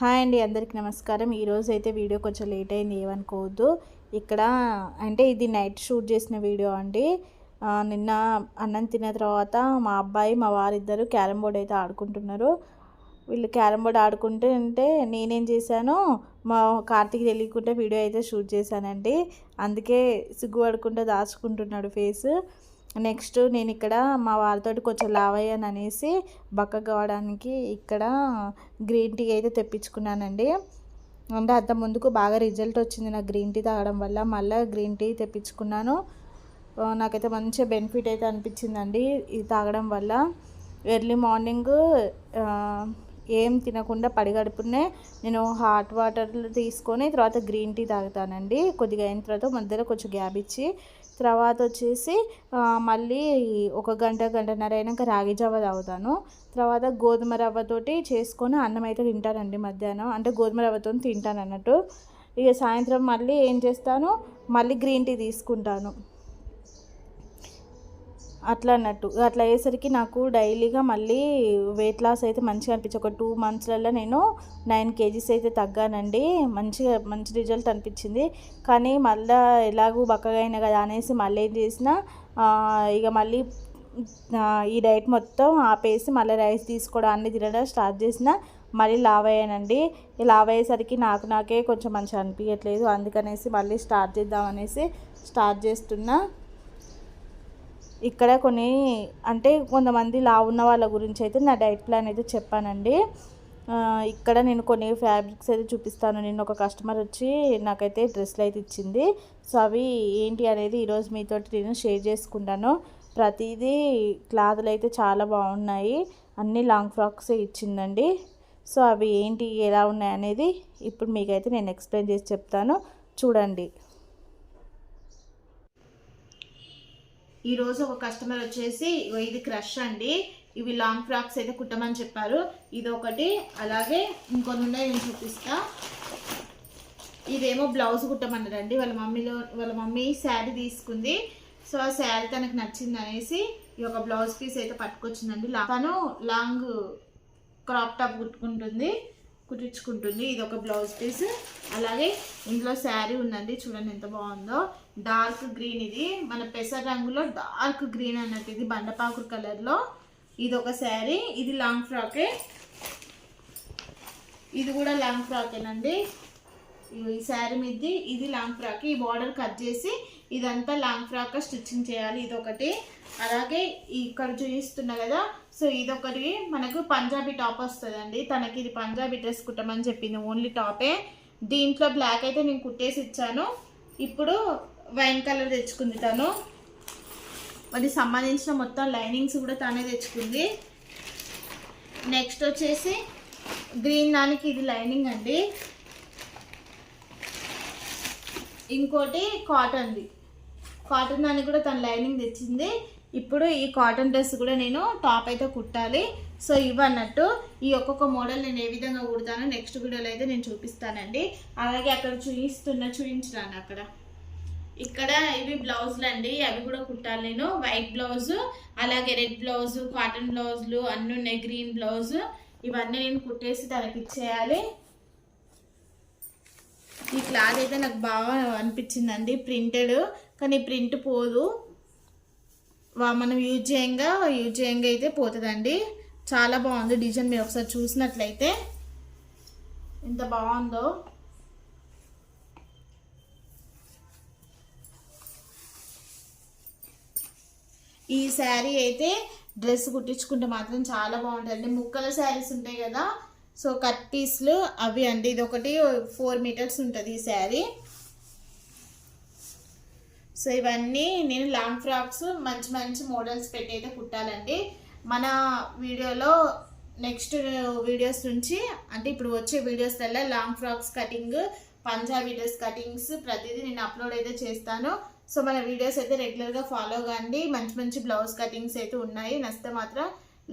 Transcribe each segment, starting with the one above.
Hi అండి అందరికి నమస్కారం. ఈరోజు అయితే వీడియో కొంచెం లేట్ అయింది ఏమనుకోవద్దు. ఇక్కడ అంటే ఇది నైట్ షూట్ చేసిన వీడియో అండి. నిన్న అన్నం తిన్న తర్వాత మా అబ్బాయి మా వారిద్దరు క్యారమ్ బోర్డ్ అయితే ఆడుకుంటున్నారు. వీళ్ళు క్యారమ్ బోర్డ్ ఆడుకుంటే అంటే నేనేం చేశాను మా కార్తీక్ తెలియకుండా వీడియో అయితే షూట్ చేశానండి. అందుకే సిగ్గుపడకుండా దాచుకుంటున్నాడు ఫేస్. నెక్స్ట్ నేను ఇక్కడ మా వారితో కొంచెం లావయ్యాను అనేసి బక్క కావడానికి ఇక్కడ గ్రీన్ టీ అయితే తెప్పించుకున్నానండి. అంటే అంత ముందుకు బాగా రిజల్ట్ వచ్చింది నాకు గ్రీన్ టీ తాగడం వల్ల. మళ్ళీ గ్రీన్ టీ తెప్పించుకున్నాను. నాకైతే మంచి బెనిఫిట్ అయితే అనిపించిందండి ఇది తాగడం వల్ల. ఎర్లీ మార్నింగ్ ఏం తినకుండా పడిగడుపునే నేను హాట్ వాటర్ తీసుకొని తర్వాత గ్రీన్ టీ తాగుతానండి. కొద్దిగా అయిన తర్వాత మధ్యలో కొంచెం గ్యాప్ ఇచ్చి తర్వాత వచ్చేసి మళ్ళీ ఒక గంట గంటన్నర అయినాక రాగి జావ తాగుతాను. తర్వాత గోధుమ రవ్వతోటి చేసుకొని అన్నం అయితే తింటానండి మధ్యాహ్నం. అంటే గోధుమ రవ్వతో తింటాను అన్నట్టు ఇక సాయంత్రం మళ్ళీ ఏం చేస్తాను? మళ్ళీ గ్రీన్ టీ తీసుకుంటాను. అట్లా అన్నట్టు. అట్లా అయ్యేసరికి నాకు డైలీగా మళ్ళీ వెయిట్ లాస్ అయితే మంచిగా అనిపించి ఒక టూ మంత్స్లలో నేను నైన్ కేజీస్ అయితే తగ్గానండి. మంచిగా మంచి రిజల్ట్ అనిపించింది. కానీ మళ్ళీ ఎలాగూ బక్కగా అయినా కదా అనేసి మళ్ళీ ఏం చేసిన ఇక మళ్ళీ ఈ డైట్ మొత్తం ఆపేసి మళ్ళీ రైస్ తీసుకోవడం అన్ని తినడం స్టార్ట్ చేసిన మళ్ళీ లావ్ అయ్యానండి. లావ్ అయ్యేసరికి నాకు నాకే కొంచెం మంచిగా అనిపించట్లేదు అందుకనేసి మళ్ళీ స్టార్ట్ చేద్దామనేసి స్టార్ట్ చేస్తున్నా. ఇక్కడ కొన్ని అంటే కొంతమంది లావు ఉన్న వాళ్ళ గురించి అయితే నా డైట్ ప్లాన్ అయితే చెప్పానండి. ఇక్కడ నేను కొన్ని ఫ్యాబ్రిక్స్ అయితే చూపిస్తాను. నేను ఒక కస్టమర్ వచ్చి నాకైతే డ్రెస్లు అయితే ఇచ్చింది. సో అవి ఏంటి అనేది ఈరోజు మీతో నేను షేర్ చేసుకుంటాను. ప్రతిదీ క్లాతులు అయితే చాలా బాగున్నాయి. అన్ని లాంగ్ ఫ్రాక్స్ ఇచ్చిందండి. సో అవి ఏంటి ఎలా ఉన్నాయి అనేది ఇప్పుడు మీకైతే నేను ఎక్స్ప్లెయిన్ చేసి చెప్తాను. చూడండి. ఈరోజు ఒక కస్టమర్ వచ్చేసి ఇది క్రష్ అండి. ఇవి లాంగ్ ఫ్రాక్స్ అయితే కుట్టమని చెప్పారు. ఇది ఒకటి అలాగే ఇంకొన్ని ఉన్నాయి నేను చూపిస్తా. ఇదేమో బ్లౌజ్ కుట్టమన్నారండి. వాళ్ళ మమ్మీలో వాళ్ళ మమ్మీ శారీ తీసుకుంది. సో ఆ శారీ తనకు నచ్చింది అనేసి ఈ ఒక బ్లౌజ్ పీస్ అయితే పట్టుకొచ్చిందండి. తను లాంగ్ క్రాప్ టాప్ కుట్టుకుంటుంది. కుట్టించుకుంటుంది. ఇది ఒక బ్లౌజ్ పీస్. అలాగే ఇందులో శారీ ఉందండి. చూడండి ఎంత బాగుందో. డార్క్ గ్రీన్ ఇది. మన పెసర రంగులో డార్క్ గ్రీన్ అన్నట్టు ఇది బండపాకు కలర్లో ఇది ఒక శారీ. ఇది లాంగ్ ఫ్రాకే. ఇది కూడా లాంగ్ ఫ్రాకేనండి. ఈ శారీ మీది ఇది లాంగ్ ఫ్రాక్. ఈ బార్డర్ కట్ చేసి ఇదంతా లాంగ్ ఫ్రాక్ స్టిచ్చింగ్ చేయాలి. ఇదొకటి. అలాగే ఇక్కడ చూపిస్తున్నా కదా సో ఇదొకటి మనకు పంజాబీ టాప్ వస్తుందండి. తనకి ఇది పంజాబీ డ్రెస్ కుట్టమని చెప్పింది ఓన్లీ టాపే. దీంట్లో బ్లాక్ అయితే నేను కుట్టేసి ఇచ్చాను. ఇప్పుడు వైన్ కలర్ తెచ్చుకుంది తను. మరి సంబంధించిన మొత్తం లైనింగ్స్ కూడా తనే తెచ్చుకుంది. నెక్స్ట్ వచ్చేసి గ్రీన్ దానికి ఇది లైనింగ్ అండి. ఇంకోటి కాటన్ది. కాటన్ దాన్ని కూడా తన లైనింగ్ తెచ్చింది. ఇప్పుడు ఈ కాటన్ డ్రెస్ కూడా నేను టాప్ అయితే కుట్టాలి. సో ఇవన్నట్టు ఈ ఒక్కొక్క మోడల్ నేను ఏ విధంగా కుడతానో నెక్స్ట్ వీడియోలో అయితే నేను చూపిస్తానండి. అలాగే అక్కడ చూపిస్తున్న చూపించాను అక్కడ. ఇక్కడ ఇవి బ్లౌజులు అండి. అవి కూడా కుట్టాలి నేను. వైట్ బ్లౌజు అలాగే రెడ్ బ్లౌజు కాటన్ బ్లౌజులు అన్నీ ఉన్నాయి గ్రీన్ బ్లౌజు. ఇవన్నీ నేను కుట్టేసి తనకి ఇచ్చేయాలి. ఈ క్లాత్ అయితే నాకు బాగా అనిపించిందండి ప్రింటెడ్ కానీ ప్రింట్ పోదు. వా- మనం యూజ్ చేయంగా యూజ్ చేయంగా అయితే పోతుందండి. చాలా బాగుంది డిజైన్ మీరు ఒకసారి చూసినట్లయితే. ఎంత బాగుందో. ఈ శారీ అయితే డ్రెస్ కుట్టించుకుంటే మాత్రం చాలా బాగుంటుంది ముక్కల శారీస్ ఉంటాయి కదా సో కట్ పీస్లు అవి అండి. ఇది ఒకటి ఫోర్ మీటర్స్ ఉంటుంది ఈ శారీ. సో ఇవన్నీ నేను లాంగ్ ఫ్రాక్స్ మంచి మంచి మోడల్స్ పెట్టి అయితే కుట్టాలండి. మన వీడియోలో నెక్స్ట్ వీడియోస్ నుంచి అంటే ఇప్పుడు వచ్చే వీడియోస్లలో long frocks cutting Punjabi dress cuttings ప్రతిదీ నేను అప్లోడ్ అయితే చేస్తాను. సో మన వీడియోస్ అయితే రెగ్యులర్గా ఫాలో కాండి. మంచి మంచి బ్లౌజ్ కటింగ్స్ అయితే ఉన్నాయి. నచ్చితే మాత్రం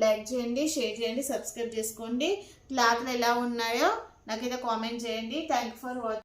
లైక్ చేయండి షేర్ చేయండి సబ్స్క్రైబ్ చేసుకోండి. క్లాత్లు ఎలా ఉన్నాయో నాకైతే కామెంట్ చేయండి. Thank for watching